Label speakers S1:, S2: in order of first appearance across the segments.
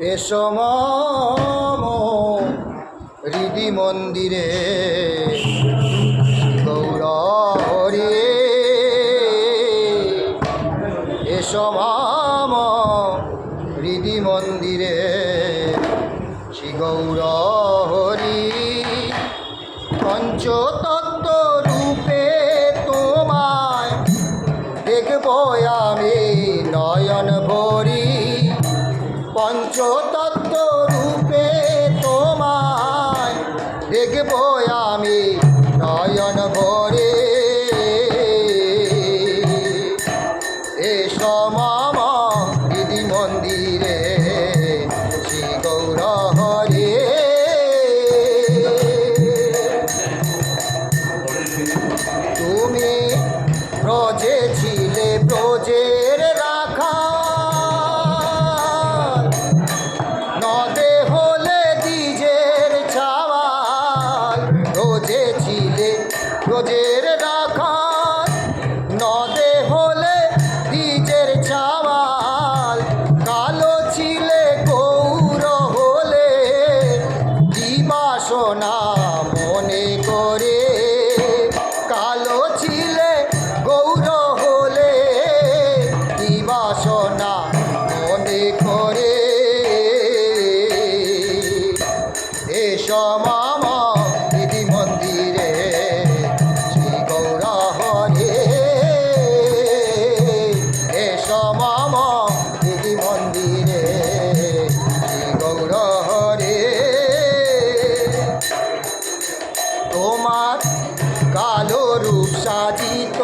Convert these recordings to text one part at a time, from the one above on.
S1: এসম হৃদি মন্দিরে। গৌরী এসম হৃদি মন্দিরে। শ্রী গৌরব আমি নয়ন ভরে সাজিত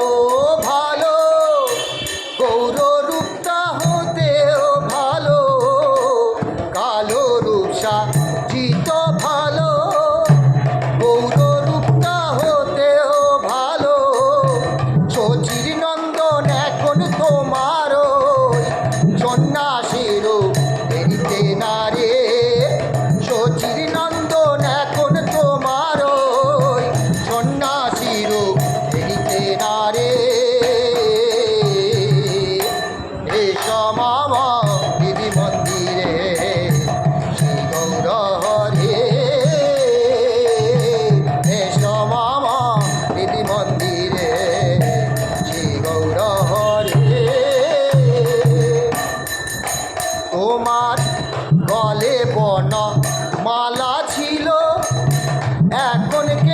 S1: তোমার গলে বন মালা ছিল। এখন কে